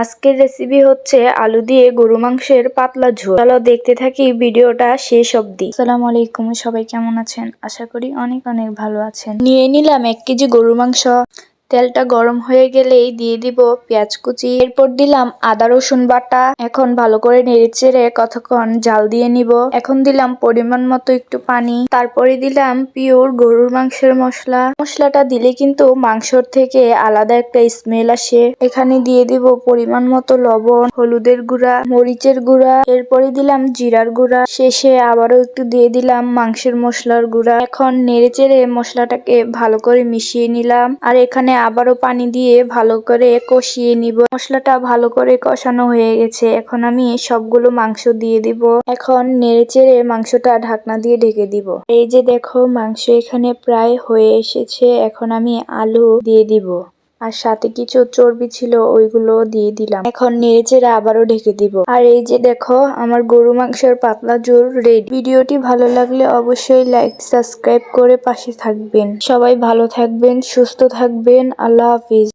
আজকের রেসিপি হচ্ছে আলু দিয়ে গরু মাংসের পাতলা ঝোল। চলো দেখতে থাকি ভিডিওটা শেষ অব্দি আসসালামু আলাইকুম সবাই কেমন আছেন? আশা করি অনেক অনেক ভালো আছেন। নিয়ে নিলাম এক কেজি গরু মাংস। তেলটা গরম হয়ে গেলেই দিয়ে দিব পেঁয়াজ কুচি। এরপর দিলাম আদা, রসুন বাটা। এখন ভালো করে নেড়ে চেড়ে কতক্ষণ জাল দিয়ে নিব। এখন দিলাম পরিমাণ মতো একটু পানি। তারপরে দিলাম পিওর গরুর মাংসের মশলা। মশলাটা দিলে কিন্তু মাংসর থেকে আলাদা একটা স্মেল আসে। এখানে দিয়ে দিব পরিমাণ মতো লবণ, হলুদের গুঁড়া, মরিচের গুঁড়া। এরপরে দিলাম জিরার গুঁড়া। শেষে আবারও একটু দিয়ে দিলাম মাংসের মশলার গুঁড়া। এখন নেড়ে চেড়ে মশলাটাকে ভালো করে মিশিয়ে নিলাম। আর এখানে আবারও পানি দিয়ে ভালো করে কষিয়ে নিব। মশলাটা ভালো করে কষানো হয়ে গেছে। এখন আমি সবগুলো মাংস দিয়ে দিব। এখন নেড়ে চেড়ে মাংসটা ঢাকনা দিয়ে ঢেকে দিব। এই যে দেখো, মাংস এখানে প্রায় হয়ে এসেছে। এখন আমি আলু দিয়ে দিব। আর সাথে কিছু চর্বি ছিল, ওইগুলো দিয়ে দিলাম। এখন নেড়েচেরা আবারও ঢেকে দিব। আর এই যে দেখো, আমার গরু মাংসের পাতলা ঝোল রেডি ভিডিওটি ভালো লাগলে অবশ্যই লাইক সাবস্ক্রাইব করে পাশে থাকবেন। সবাই ভালো থাকবেন, সুস্থ থাকবেন। আল্লাহ হাফিজ।